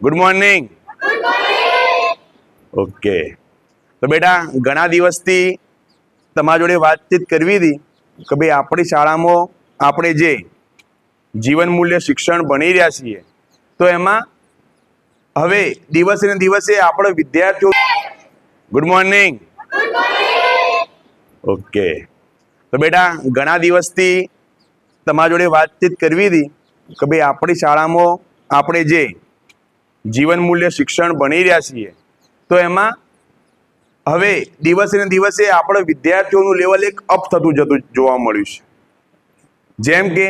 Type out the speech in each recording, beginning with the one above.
Good morning okay તો બેટા, ઘણા દિવસથી તમારા જોડે વાતચીત કરવી હતી કે ભાઈ આપણી શાળામાં આપણે જે જીવન મૂલ્ય શિક્ષણ ભણી રહ્યા છીએ, તો એમાં હવે દિવસે ને દિવસે આપણે વિદ્યાર્થીઓ ગુડ મોર્નિંગ ઓકે તો બેટા, ઘણા દિવસથી તમારા જોડે વાતચીત કરવી હતી કે ભાઈ આપણી શાળામાં આપણે જે જીવન મૂલ્ય શિક્ષણ ભણી રહ્યા છીએ, તો એમાં હવે દિવસે ને દિવસે આપણે વિદ્યાર્થીઓનું લેવલ એક અપ થતું જતું જોવા મળ્યું છે. જેમ કે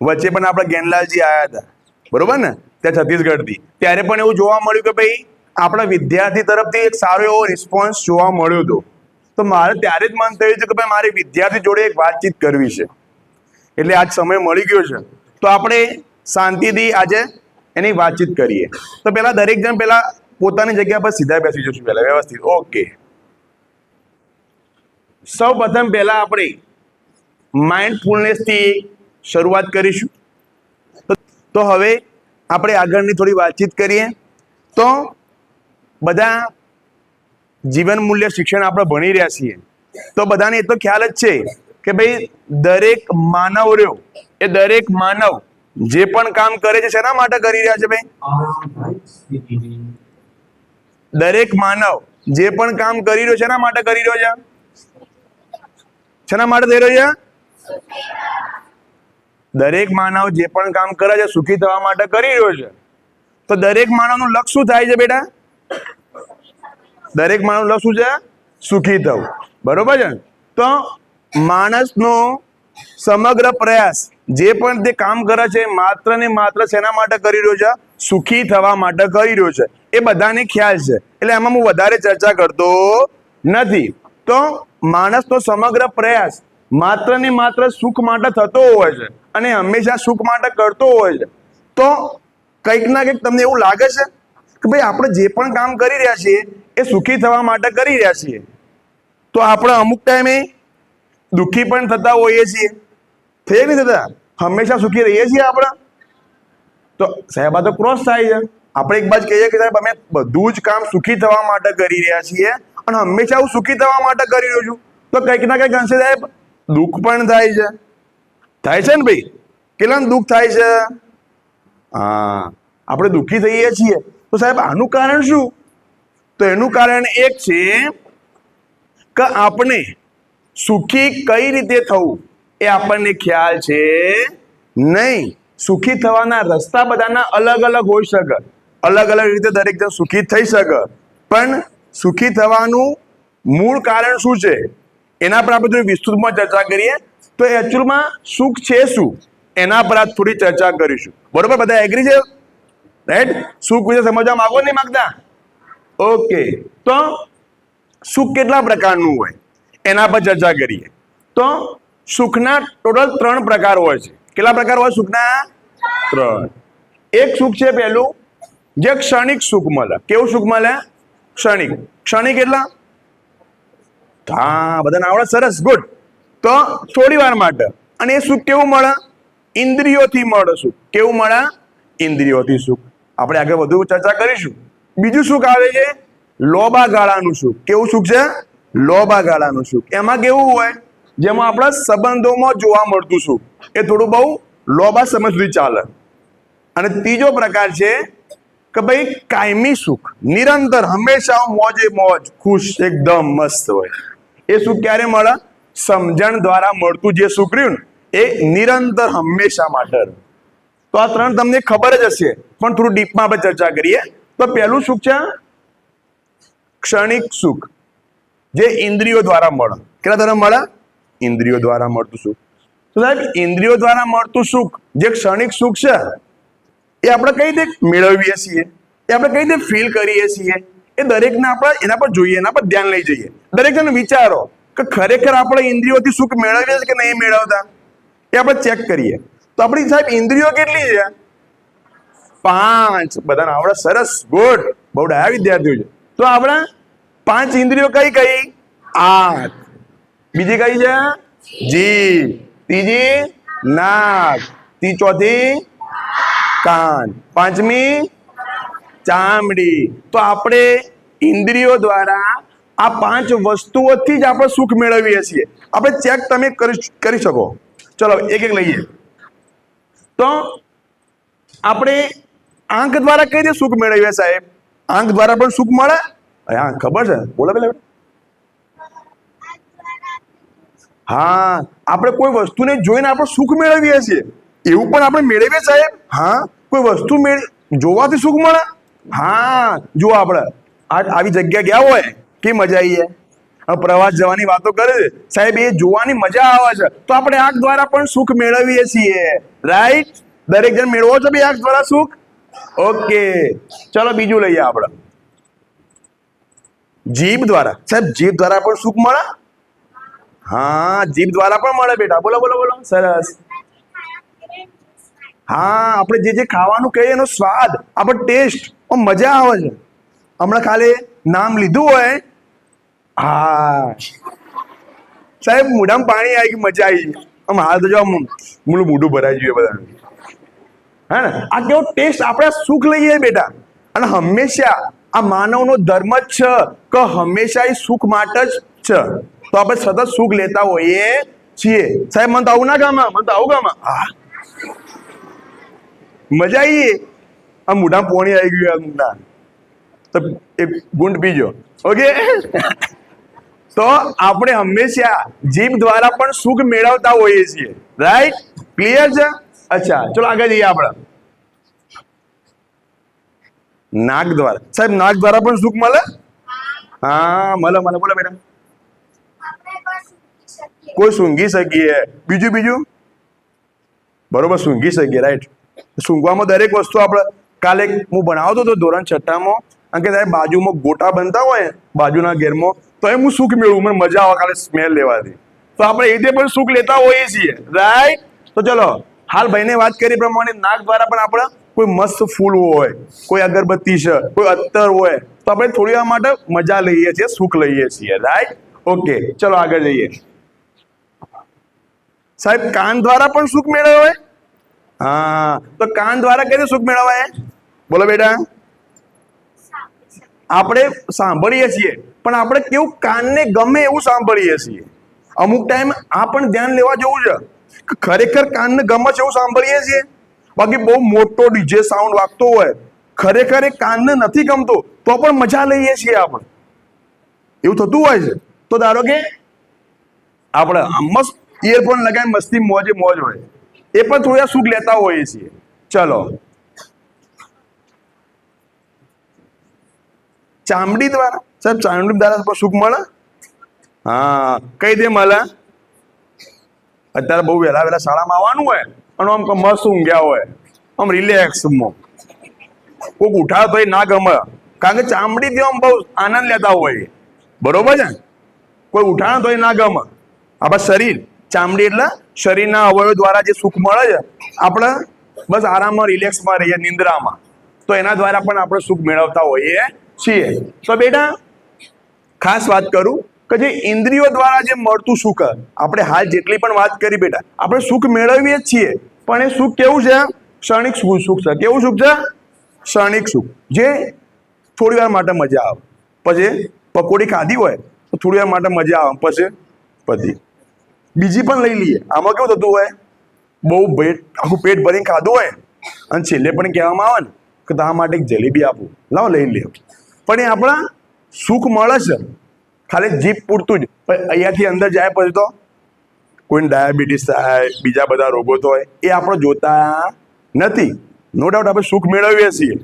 વચ્ચે પણ આપણે ગેનલાલજી આવ્યા હતા, બરોબર ને? ત્યાં છત્તીસગઢથી. ત્યારે પણ એવું જોવા મળ્યું કે ભાઈ, આપણા વિદ્યાર્થી તરફથી એક સારો એવો રિસ્પોન્સ જોવા મળ્યો હતો. તો મારે ત્યારે જ મન થયું છે કે ભાઈ, મારે વિદ્યાર્થી જોડે એક વાતચીત કરવી છે. એટલે આજ સમય મળી ગયો છે. તો આપણે શાંતિથી આજે એની વાતચીત કરીએ. તો પહેલા દરેક જણ પહેલા પોતાની જગ્યા પર સીધા બેસી જશું પહેલા, વ્યવસ્થિત. ઓકે સૌ પ્રથમ પહેલા આપણે માઇન્ડફુલનેસથી શરૂઆત કરીશું. તો- હવે આપણે આગળની થોડી વાતચીત કરીએ. તો બધા જીવન મૂલ્ય શિક્ષણ આપણે ભણી રહ્યા છીએ. તો બધાને એ તો ખ્યાલ જ છે કે ભાઈ દરેક માનવ રહ્યો. એ દરેક માનવ જે પણ કામ કરે છે, શેના માટે કરી રહ્યા છે ભાઈ? દરેક માનવ જે પણ કામ કરી રહ્યો શેના માટે કરી રહ્યો છે? શેના માટે થઈ રહ્યો છે? દરેક માનવ જે પણ કામ કરે છે, સુખી થવા માટે કરી રહ્યો છે. તો દરેક માનવનું લક્ષ્ય શું થાય છે, બેટા? દરેક માનવનું લક્ષ્ય શું છે? સુખી થવું. બરોબર છે? તો માણસનો સમગ્ર પ્રયાસ જે પણ તે કામ કરે છે, માત્ર ને માત્ર શેના માટે કરી રહ્યો છે? સુખી થવા માટે કરી રહ્યો છે. એ બધાને ખ્યાલ છે. એટલે એમાં હું વધારે ચર્ચા કરતો નથી. તો માણસનો સમગ્ર પ્રયાસ માત્ર ને માત્ર સુખ માટે થતો હોય છે અને હંમેશા સુખ માટે કરતો હોય છે. તો કંઈક ના કંઈક તમને એવું લાગે છે કે ભાઈ આપણે જે પણ કામ કરી રહ્યા છીએ, એ સુખી થવા માટે કરી રહ્યા છીએ. તો આપણે અમુક ટાઈમે દુઃખી પણ થતા હોઈએ છીએ. થઈ નહીં થતા? હંમેશા સુખી રહીએ છીએ આપણે. તો સાહેબ, આ તો ક્રોસ થાય છે. આપણે એક બાજુ કહીએ કે સાહેબ, અમે બધું જ કામ સુખી થવા માટે કરી રહ્યા છીએ અને હંમેશા હું સુખી થવા માટે કરી રહ્યો છું. તો કંઈક ના કંઈક અંશે સાહેબ, દુઃખ પણ થાય છે. થાય છે ને ભાઈ? કેટલા દુઃખ થાય છે? હા, આપણે દુઃખી થઈએ છીએ. તો સાહેબ, આનું કારણ શું? તો એનું કારણ એક છે કે આપણે સુખી કઈ રીતે થવું? એ આપણને ખ્યાલ છે નહીં. સુખી થવાના રસ્તા બધાના અલગ અલગ હોઈ શકે. અલગ અલગ રીતે દરેક જણ સુખી થઈ શકે. પણ સુખી થવાનું મૂળ કારણ શું છે? એના પર આપણે થોડી વિસ્તૃતમાં ચર્ચા કરીએ. તો એકચ્યુઅલમાં સુખ છે શું? એના પર આજ થોડી ચર્ચા કરીશું. બરોબર? બધા એગ્રી છે? રાઈટ સુખ વિશે સમજવા માંગો નહીં માગતા? ઓકે તો સુખ કેટલા પ્રકારનું હોય? એના પર ચર્ચા કરીએ. તો સુખના ટોટલ ત્રણ પ્રકાર હોય છે. કેટલા પ્રકાર હોય સુખના? ત્રણ. એક સુખ છે પહેલું, જે ક્ષણિક સુખ મળે. કેવું સુખ મળે? ક્ષણિક. ક્ષણિક એટલા? હા બધાને આવડે સરસ, ગુડ. તો થોડી વાર માટે. અને એ સુખ કેવું મળે? ઇન્દ્રિયોથી મળે સુખ. કેવું મળે? ઇન્દ્રિયોથી સુખ. આપણે આગળ વધુ ચર્ચા કરીશું. બીજું સુખ આવે છે લોબા ગાળાનું સુખ. કેવું સુખ છે? લોબા ગાળાનું સુખ. એમાં કેવું હોય? જેમાં આપણા સંબંધોમાં જોવા મળતું સુખ એ થોડું બહુ લોબા સુધી ચાલે. અને ત્રીજો પ્રકાર છે કે ભાઈ કાયમી સુખ. નિરંતર, હંમેશા મોજે મોજ, ખુશ, એકદમ મસ્ત હોય. એ સુખ ક્યારે મળે? સમજણ દ્વારા મળતું જે સુખ રહ્યું ને, એ નિરંતર હંમેશા માટે તો આ ત્રણ તમને ખબર જ હશે. પણ થોડું ડીપમાં આપણે ચર્ચા કરીએ. તો પહેલું સુખ છે ક્ષણિક સુખ. જે ઇન્દ્રિયો દ્વારા મળે. કેટલા દ્વારા મળે? ઇન્દ્રિયો દ્વારા મળતું સુખ. તો સાહેબ ઇન્દ્રિયો દ્વારા મળતું સુખ, જે ક્ષણિક સુખ છે, એ આપણે કઈ રીતે મેળવીએ છીએ? એ આપણે કઈ રીતે ફીલ કરીએ છીએ? એ દરેકને આપણે એના પર જોઈએ, એના પર ધ્યાન લઈ જઈએ. દરેક જણ વિચારો કે ખરેખર આપણે ઇન્દ્રિયોથી સુખ મેળવીએ છીએ કે નહીં મેળવતા? એ આપણે ચેક કરીએ. તો આપણી સાહેબ, ઇન્દ્રિયો કેટલી છે? પાંચ. બધાને આવડે સરસ ગુડ બહુ ડાયા વિદ્યાર્થીઓ છે. તો આપણા પાંચ ઇન્દ્રિયો કઈ કઈ? આંખ બીજી કઈ છે? જીભ ત્રીજી નાક તી ચોથી કાન. પાંચમી ચામડી. તો આપણે ઇન્દ્રિયો દ્વારા આ પાંચ વસ્તુઓથી જ આપણે સુખ મેળવીએ છીએ. આપણે ચેક તમે કરી શકો. ચલો, એક એક લઈએ. તો આપણે આંખ દ્વારા કઈ રીતે સુખ મેળવીએ સાહેબ? આંખ દ્વારા પણ સુખ મળે? હા ખબર છે? બોલો પેલા. હા, આપણે કોઈ વસ્તુને જોઈને આપણે સુખ મેળવીએ છીએ. એવું પણ આપણે મેળવીએ સાહેબ. હા, કોઈ વસ્તુ જોવાથી સુખ મળે? હા જો આપણે. આવી જગ્યા ગયા હોય કે મજા આવી જાય પ્રવાસ જવાની વાતો કરે છે. સાહેબ, એ જોવાની મજા આવે છે. તો આપણે આંખ દ્વારા પણ સુખ મેળવીએ છીએ. રાઈટ દરેક જણ મેળવો છો બે આંખ દ્વારા સુખ? ઓકે ચલો બીજું લઈએ આપણે. જીભ દ્વારા. સાહેબ, જીભ દ્વારા પણ સુખ મળે? હા, જીભ દ્વારા પણ મળે બેટા. બોલો બોલો બોલો. સરસ. હા, આપણે જે જે ખાવાનું કહીએ એનો સ્વાદ, આપણો ટેસ્ટ મજા આવે છે. હમણાં ખાલી નામ લીધું હોય. હા. સાહેબ, મોઢામાં પાણી આવી ગયું, મજા આવી આમ હાલ તો જો આમ મૂળું મોઢું ભરાઈ ગયું બધા હે ને? આ કેવો ટેસ્ટ આપણે સુખ લઈએ બેટા. અને હંમેશા આ માનવનો ધર્મ જ છે કે હંમેશા એ સુખ માટે જ છે. તો આપણે સતત સુખ લેતા હોઈએ છીએ. સાહેબ, મને તો આવું ના ગામાં, મને તો આવું ગામાં. હા. મજા આવી આ મૂઢા પોણી આવી ગયું મૂઢા. તો એક ગુંડ પીજો. ઓકે? તો આપણે હંમેશા જીભ દ્વારા પણ સુખ મેળવતા હોઈએ છીએ. રાઈટ ક્લિયર છે? અચ્છા, ચલો આગળ જઈએ આપણે. નાક દ્વારા. સાહેબ નાક દ્વારા પણ સુખ મળે? હા, મળે મળે. બોલો, મેડમ. કોઈ સૂંઘી શકીએ. બીજું બીજું? બરોબર, સૂંઘી શકીએ રાઈટ સૂંઘવામાં દરેક વસ્તુ આપણે કાલે હું ભણાવતો હતો ધોરણ છઠ્ઠામાં. કારણ કે બાજુમાં ગોટા બનતા હોય, બાજુના ઘેરમાં, તો એ હું સુખ મેળવું, મને મજા આવે કાલે સ્મેલ લેવાથી. તો આપણે એ રીતે પણ સુખ લેતા હોઈએ છીએ રાઈટ તો ચલો, હાલ ભાઈને વાત કરી પ્રમાણે નાક દ્વારા પણ આપણે કોઈ મસ્ત ફૂલ હોય, કોઈ અગરબત્તી છે, કોઈ અત્તર હોય, તો આપણે થોડી વાર માટે મજા લઈએ છીએ, સુખ લઈએ છીએ રાઈટ ઓકે ચલો આગળ જઈએ. સાહેબ, કાન દ્વારા પણ સુખ મેળવે? હા, તો કાન દ્વારા કઈ સુખ મેળવાય બોલો બેટા. આપણે સાંભળીએ છીએ, પણ આપણે કેવું કાનને ગમે એવું સાંભળીએ છીએ. અમુક ટાઈમ આ પણ ધ્યાન લેવા જેવું છે ખરેખર કાનને ગમે છે એવું સાંભળીએ છીએ. બાકી બહુ મોટો ડીજે સાઉન્ડ વાગતો હોય, ખરેખર એ કાનને નથી ગમતો, તો પણ મજા લઈએ છીએ આપણે. એવું થતું હોય છે? તો ધારો કે આપણે મસ્ત ઇયરફોન લગાવી મસ્તી મોજે મોજ હોય. એ પણ થોડા સુખ લેતા હોઈએ છીએ. ચલો. ચામડી દ્વારા? સાહેબ, ચામડી દ્વારા સુખ મળે? હા કઈ દે મળે અત્યારે બહુ વહેલા વહેલા શાળામાં આવવાનું હોય અને આમ મસ્ત ઊંઘ્યા હોય. આમ રિલેક્સમાં કોઈક ઉઠાવે ભાઈ ના ગમે. કારણ કે ચામડીથી આમ બહુ આનંદ લેતા હોય બરોબર છે કોઈ ઉઠાણ તો ના ગમે. આપણા શરીર ચામડી એટલે શરીરના અવયવ દ્વારા જે સુખ મળે છે, આપણે બસ આરામમાં રિલેક્સમાં રહીએ, નિંદ્રામાં. તો એના દ્વારા પણ આપણે સુખ મેળવતા હોઈએ છીએ. તો બેટા, ખાસ વાત કરું કે જે ઇન્દ્રિયો દ્વારા જે મળતું સુખ, આપણે હાલ જેટલી પણ વાત કરી બેટા, આપણે સુખ મેળવીએ જ છીએ. પણ એ સુખ કેવું છે? ક્ષણિક સુખ છે. કેવું સુખ છે? ક્ષણિક સુખ. જે થોડી વાર માટે મજા આવે. પછી પકોડી ખાધી હોય, તો થોડી વાર માટે મજા આવે. પછી પતી. બીજી પણ લઈ લઈએ. આમાં કેવું થતું હોય? બહુ પેટ આખું પેટ ભરીને ખાધું હોય? અને છેલ્લે પણ કહેવામાં આવે ને કે તારા માટે એક જલેબી આપું. લાવો લઈ લે પણ એ આપણા સુખ મળે છે. ખાલી જીભ પૂરતું જ. પણ અહીંયાથી અંદર જાય પછી તો કોઈને ડાયાબિટીસ થાય, બીજા બધા રોગો તો હોય, એ આપણે જોતા નથી. નો ડાઉટ આપણે સુખ મેળવીએ છીએ.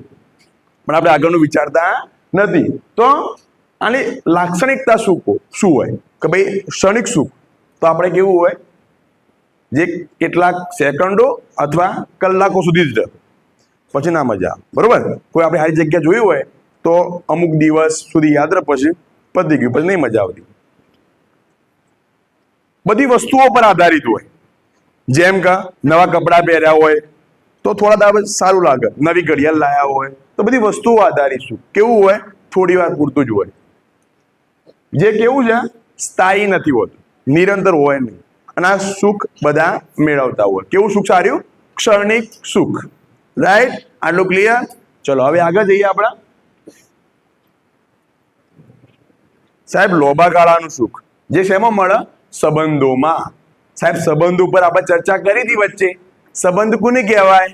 પણ આપણે આગળનું વિચારતા નથી. તો આની લાક્ષણિકતા શું શું હોય? કે ભાઈ ક્ષણિક સુખ. તો આપણે કેવું હોય? જે કેટલાક સેકન્ડો અથવા કલાકો સુધી જ પછી ના મજા બરાબર? કોઈ આપણે સારી જગ્યા જોઈ હોય, તો અમુક દિવસ સુધી યાદ રહે, પછી પતી ગયું, પછી નહીં મજા આવતી. બધી વસ્તુઓ પર આધારિત હોય. જેમ કે નવા કપડાં પહેર્યા હોય, તો થોડા દાવ સારું લાગે. નવી ઘડિયાળ લાયા હોય, તો બધી વસ્તુઓ આધારિત શું? કેવું હોય? થોડી વાર પૂરતું જ હોય. જે કેવું છે? સ્થાયી નથી હોતું. નિરંતર હોય નહીં. અને આ સુખ બધા મેળવતા હોય. કેવું સુખ સારું? ક્ષણિક સુખ. રાઈટ આટલું ક્લિયર ચલો, હવે આગળ જઈએ આપણા. સાહેબ, લોભા ગાળાનું સુખ. જે શેમાં મળે? સંબંધોમાં. સાહેબ, સંબંધ ઉપર આપણે ચર્ચા કરી હતી વચ્ચે. સંબંધ કોને કહેવાય?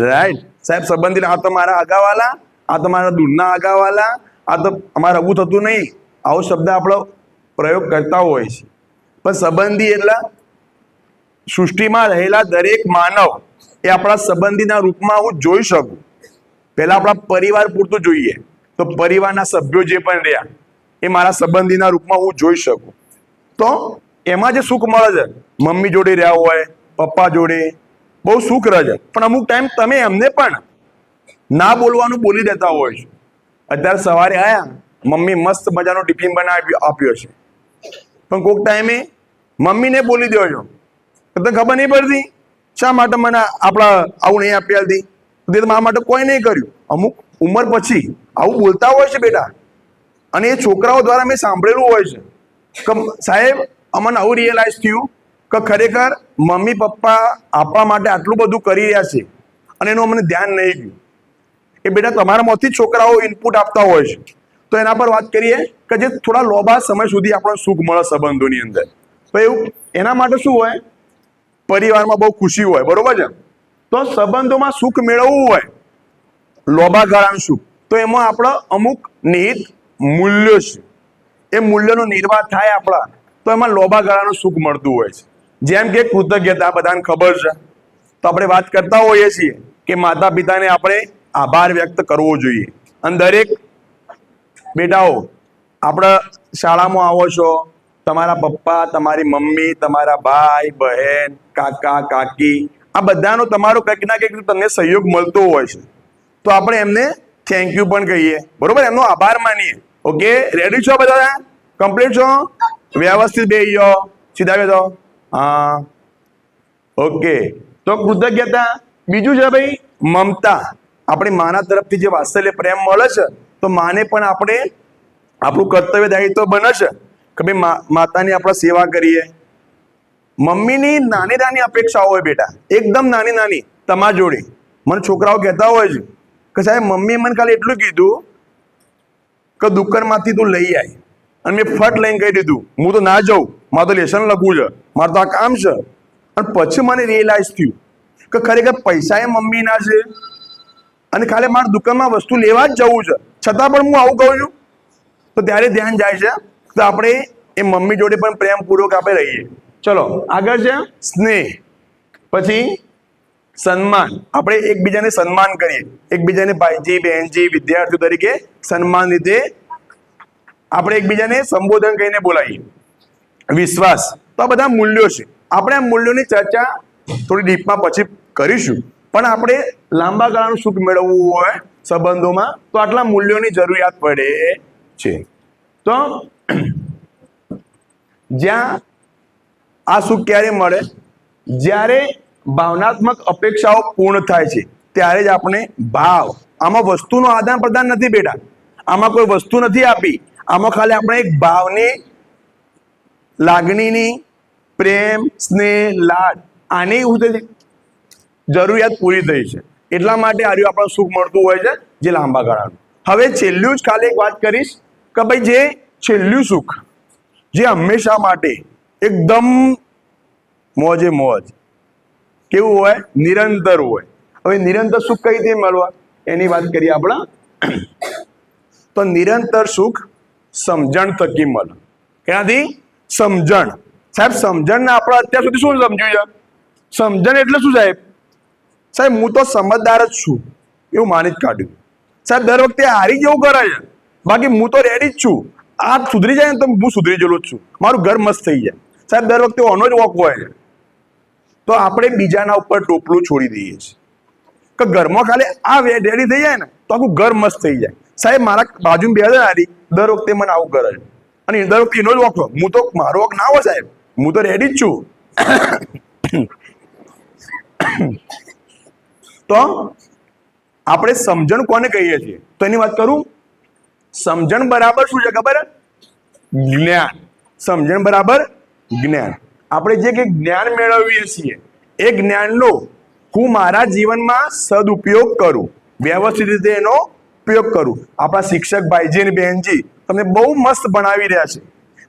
રાઈટ સાહેબ, સંબંધ આ તો મારા આગાવાલા આ તો મારા દૂરના આગાવાલા આ તો અમારે આવું થતું નહીં. આવો શબ્દ આપણો પ્રયોગ કરતા હોય છે. પણ સંબંધી એટલે સૃષ્ટિમાં રહેલા દરેક માનવ એ આપણા સંબંધીના રૂપમાં હું જોઈ શકું. પહેલા આપણા પરિવાર પૂરતું જોઈએ. તો પરિવારના સભ્યો જે પણ રહ્યા, એ મારા સંબંધીના રૂપમાં હું જોઈ શકું. તો એમાં જે સુખ મળે છે. મમ્મી જોડે રહ્યા હોય, પપ્પા જોડે, બહુ સુખ રહે છે. પણ અમુક ટાઈમ તમે એમને પણ ના બોલવાનું બોલી દેતા હોય છે. અત્યારે સવારે આયા, મમ્મી મસ્ત મજાનો ટિફિન બનાવી આપ્યો છે. પણ કોઈક ટાઈમે મમ્મીને બોલી દો છો તને ખબર નહીં પડતી? શા માટે મને આપણા આવું નહીં આપી હતી તે મારા માટે કોઈ નહીં કર્યું. અમુક ઉંમર પછી આવું બોલતા હોય છે બેટા. અને એ છોકરાઓ દ્વારા મેં સાંભળેલું હોય છે. કે સાહેબ, અમને આવું રિયલાઇઝ થયું કે ખરેખર મમ્મી, પપ્પા આપવા માટે આટલું બધું કરી રહ્યા છે. અને એનું અમને ધ્યાન નહીં ગયું. એ બેટા તમારામાંથી છોકરાઓ ઇનપુટ આપતા હોય છે. તો એના પર વાત કરીએ કે જે થોડા લોભા સમય સુધી આપણને સુખ મળે સંબંધોની અંદર. તો એવું, એના માટે શું હોય? પરિવારમાં બહુ ખુશી હોય, બરોબર છે? તો સંબંધોમાં સુખ મેળવવું હોય, લોભા ગાળાનું સુખ, તો એમાં આપણે અમુક નિહિત મૂલ્યો છે. એ મૂલ્યનો નિર્વાહ થાય આપણા, તો એમાં લોભા ગાળાનું સુખ મળતું હોય છે. જેમ કે કૃતજ્ઞતા, બધાને ખબર છે. તો આપણે વાત કરતા હોઈએ છીએ કે માતા પિતાને આપણે આભાર વ્યક્ત કરવો જોઈએ. અને દરેક બેટાઓ, આપણે શાળામાં આવો છો. તમારા પપ્પા, તમારી મમ્મી, તમારા ભાઈ, બહેન, કાકા, કાકી, આ બધાનો તમારો કંઈક ના કંઈક તમને સહયોગ મળતો હોય છે. તો આપણે એમને થેન્ક યુ પણ કહીએ. બરોબર? એમનો આભાર માનીએ. ઓકે રેડી છો બધા કમ્પ્લીટ છો? વ્યવસ્થિત બે જાઓ. સીધા બેસો હા. ઓકે તો કૃતજ્ઞતા. બીજું છે ભાઈ, મમતા. આપણી માના તરફથી જે વાત્સલ્ય પ્રેમ મળે છે તો માને પણ આપણે આપણું કર્તવ્ય દાયિત્વ બને છે કે ભાઈ માતાની આપણે સેવા કરીએ. મમ્મીની નાની નાની અપેક્ષાઓ હોય બેટા, એકદમ નાની નાની તમાર જોડે. મને છોકરાઓ કહેતા હોય છે કે સાહેબ, મમ્મીએ મને ખાલી એટલું કીધું કે દુકાનમાંથી તું લઈ આવી અને મેં ફટ લઈને કહી દીધું, હું તો ના જાઉં, મારે તો લેસન લખવું છે, મારે તો આ કામ છે. અને પછી મને રિયલાઇઝ થયું કે ખરેખર પૈસા એ મમ્મીના છે. અને ખાલી મારે દુકાનમાં વસ્તુ લેવા જ જવું છે. છતાં પણ હું આવું કહું છું, તો ત્યારે ધ્યાન જાય છે, તો આપણે એ મમ્મી જોડે પણ પ્રેમપૂર્વક આપણે રહીએ. ચલો, આગળ છે, સ્નેહ. પછી સન્માન. આપણે એકબીજાને સન્માન કરીએ. એકબીજાને ભાઈજી, બહેનજી, વિદ્યાર્થીઓ તરીકે સન્માન રીતે આપણે એકબીજાને સંબોધન કરીને બોલાવીએ. વિશ્વાસ. તો આ બધા મૂલ્યો છે. આપણે આ મૂલ્યોની ચર્ચા થોડી ડીપમાં પછી કરીશું. પણ આપણે લાંબા ગાળાનું સુખ મેળવવું હોય સંબંધોમાં, તો આટલા મૂલ્યોની જરૂરિયાત પડે છે. તો જ્યાં આ સુખ ક્યારે મળે? જ્યારે ભાવનાત્મક અપેક્ષાઓ પૂર્ણ થાય છે, ત્યારે જ આપણે ભાવ. આમાં વસ્તુનું આદાન પ્રદાન નથી બેટા. આમાં કોઈ વસ્તુ નથી આપી. આમાં ખાલી આપણે એક ભાવની લાગણીની પ્રેમ, સ્નેહ, લાડ, આની હું જરૂરિયાત પૂરી થઈ છે. એટલા માટે આર્યું આપણને સુખ મળતું હોય છે જે લાંબા ગાળાનું. હવે છેલ્લું જ ખાલી એક વાત કરીશ કે ભાઈ જે છેલ્લું સુખ, જે હંમેશા માટે એકદમ મોજે મોજ, કેવું હોય? નિરંતર હોય. હવે નિરંતર સુખ કઈ રીતે મળવા? એની વાત કરીએ આપણે. તો નિરંતર સુખ સમજણ થકી મળે. એનાથી સમજણ. સાહેબ, સમજણને આપણે અત્યાર સુધી શું સમજ્યું છે? સમજણ એટલે શું સાહેબ? સાહેબ, હું તો સમજદાર જ છું. એવું માની જ કાઢ્યું. સાહેબ, દર વખતે હારી જેવું કરે બાકી હું તો રેડી જ છું. આ સુધરી જાય ને તો હું સુધરી ગયેલો જ છું. મારું ઘર મસ્ત થઈ જાય. સાહેબ, દર વખતે ઓનો જ વોક હોય તો આપણે બીજાના ઉપર ટોપલું છોડી દઈએ છીએ. કે ઘરમાં ખાલી આ રેડી થઈ જાય ને, તો આખું ઘર મસ્ત થઈ જાય. સાહેબ, મારા બાજુ બે હારી દર વખતે મને આવું કરે છે. અને દર વખતે એનો જ વોક હું તો મારો વોક ના હોય સાહેબ. હું તો રેડી જ છું. તો આપણે સમજણ કોને કહીએ છીએ? તો એની વાત કરું? સમજણ બરાબર શું છે ખબર? જ્ઞાન. સમજણ બરાબર જ્ઞાન. આપણે જે કંઈ જ્ઞાન મેળવીએ છીએ, એ જ્ઞાનનો હું મારા જીવનમાં સદુપયોગ કરું. વ્યવસ્થિત રીતે એનો ઉપયોગ કરું. આપણા શિક્ષક ભાઈજી બહેનજી તમને બહુ મસ્ત ભણાવી રહ્યા છે.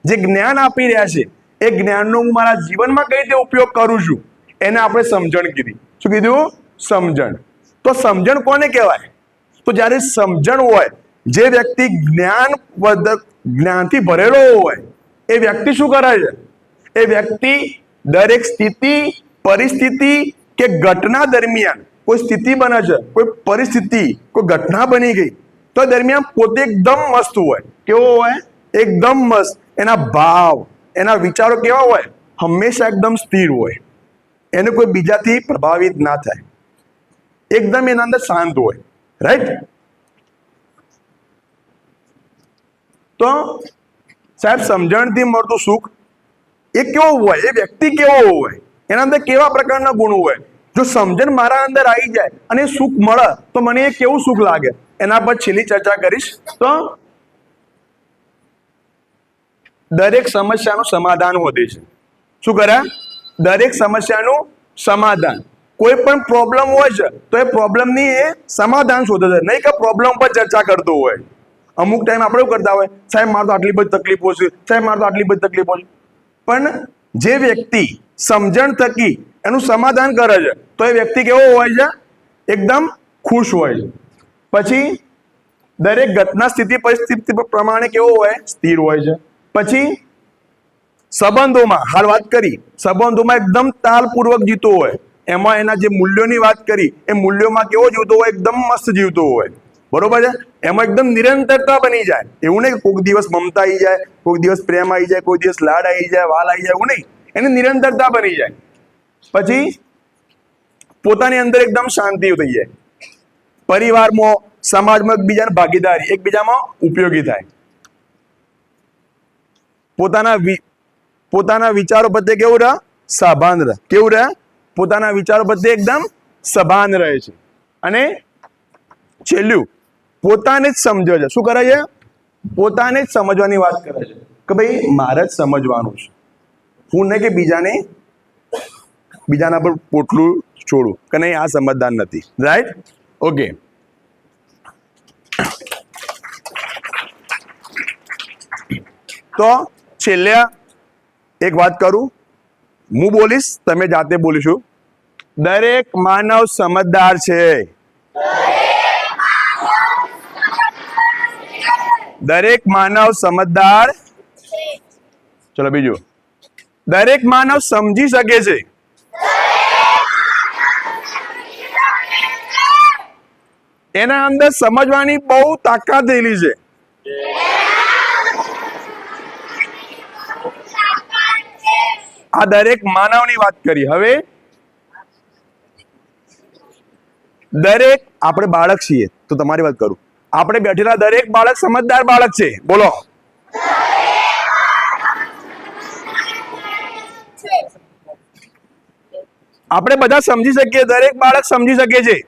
જે જ્ઞાન આપી રહ્યા છે, એ જ્ઞાનનો હું મારા જીવનમાં કઈ રીતે ઉપયોગ કરું છું? એને આપણે સમજણ કીધી. શું કીધું? સમજણ. તો સમજણ કોને કહેવાય? તો જ્યારે સમજણ હોય, જે વ્યક્તિ જ્ઞાન જ્ઞાનથી ભરેલો હોય, એ વ્યક્તિ શું કરે છે? એ વ્યક્તિ દરેક સ્થિતિ, પરિસ્થિતિ કે ઘટના દરમિયાન કોઈ સ્થિતિ બને છે, કોઈ પરિસ્થિતિ, કોઈ ઘટના બની ગઈ, તો દરમિયાન પોતે એકદમ મસ્ત હોય. કેવો હોય? એકદમ મસ્ત. એના ભાવ, એના વિચારો કેવા હોય? હંમેશા એકદમ સ્થિર હોય. એને કોઈ બીજાથી પ્રભાવિત ના થાય. એકદમ એના અંદર શાંત હોય. રાઈટ તો સાહેબ સમજણથી મળતું સુખ એ કેવો હોય? એ વ્યક્તિ કેવો હોય? એના અંદર કેવા પ્રકારના ગુણ હોય? જો સમજણ મારા અંદર આવી જાય અને સુખ મળે, તો મને એ કેવું સુખ લાગે? એના પર છેલ્લી ચર્ચા કરીશ. તો દરેક સમસ્યાનું સમાધાન હોતી છે. શું કર્યા દરેક સમસ્યાનું સમાધાન. કોઈ પણ પ્રોબ્લેમ હોય છે, તો એ પ્રોબ્લેમની એ સમાધાન શોધે છે. નહીં કે પ્રોબ્લેમ પર ચર્ચા કરતો હોય. અમુક ટાઈમ આપણે એવું કરતા હોય? સાહેબ, મારે તો આટલી બધી તકલીફો છે. સાહેબ, મારે તો આટલી બધી તકલીફો છે. પણ જે વ્યક્તિ સમજણ થકી એનું સમાધાન કરે છે, તો એ વ્યક્તિ કેવો હોય છે? એકદમ ખુશ હોય છે. પછી દરેક ઘટના સ્થિતિ પરિસ્થિતિ પ્રમાણે કેવો હોય? સ્થિર હોય છે. પછી સંબંધોમાં, હાલ વાત કરી, સંબંધોમાં એકદમ તાલપૂર્વક જીતો હોય. એમાં એના જે મૂલ્યોની વાત કરી, એ મૂલ્યોમાં કેવો જીવતો હોય? એકદમ મસ્ત જીવતો હોય. બરોબર છે? એમાં એકદમ નિરંતરતા બની જાય. એવું નહીં કોઈક દિવસ મમતા આવી જાય, કોઈક દિવસ પ્રેમ આવી જાય કોઈ દિવસ લાડ આવી જાય, વાલ આવી જાય, એવું નહીં. એની નિરંતરતા બની જાય. પછી પોતાની અંદર એકદમ શાંતિ થઈ જાય. પરિવારમાં, સમાજમાં એકબીજાની ભાગીદારી એકબીજામાં ઉપયોગી થાય. પોતાના પોતાના વિચારો પ્રત્યે કેવું રહે? સાભાન રહે. કેવું રહે? પોતાના વિચારો પ્રત્યે એકદમ સભાન રહે છે. અને છેલ્લું, પોતાને જ સમજે છે. શું કરે છે? પોતાને જ સમજવાની વાત કરે છે કે ભાઈ, મારે જ સમજવાનું છે. હું નહીં કે બીજાને, બીજાના પર પોટલું છોડું. કે નહીં, આ સમજદાર નથી. રાઈટ ઓકે તો છેલ્લે એક વાત કરું. હું બોલીશ, તમે જાતે બોલીશું. દરેક માનવ સમજદાર છે. દરેક માનવ સમજદાર ચલો બીજું. દરેક માનવ સમજી શકે છે. એના અંદર સમજવાની બહુ તાકાત રહેલી છે. આ દરેક માનવની વાત કરી. હવે દરેક, આપણે બાળક છીએ, તો તમારી વાત કરું. આપણે બેઠેલા દરેક બાળક સમજદાર બાળક છે. બોલો. આપણે બધા સમજી શકીએ, દરેક બાળક સમજી શકે છે.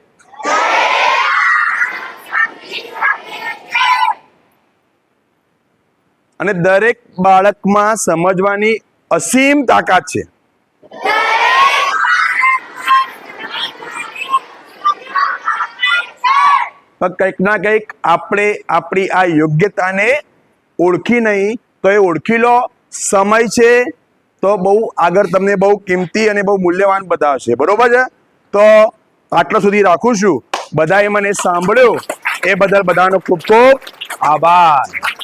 અને દરેક બાળકમાં સમજવાની અસીમ તાકાત છે. કંઈક ના કંઈક આપણે આપણી આ યોગ્યતાને ઓળખી નહીં, તો એ ઓળખી લો. સમય છે, તો બહુ આગળ તમને બહુ કિંમતી અને બહુ મૂલ્યવાન બતાવશે બરોબર છે? તો આટલા સુધી રાખું છું. બધાએ મને સાંભળ્યો. એ બદલ બધાનો ખૂબ ખૂબ આભાર.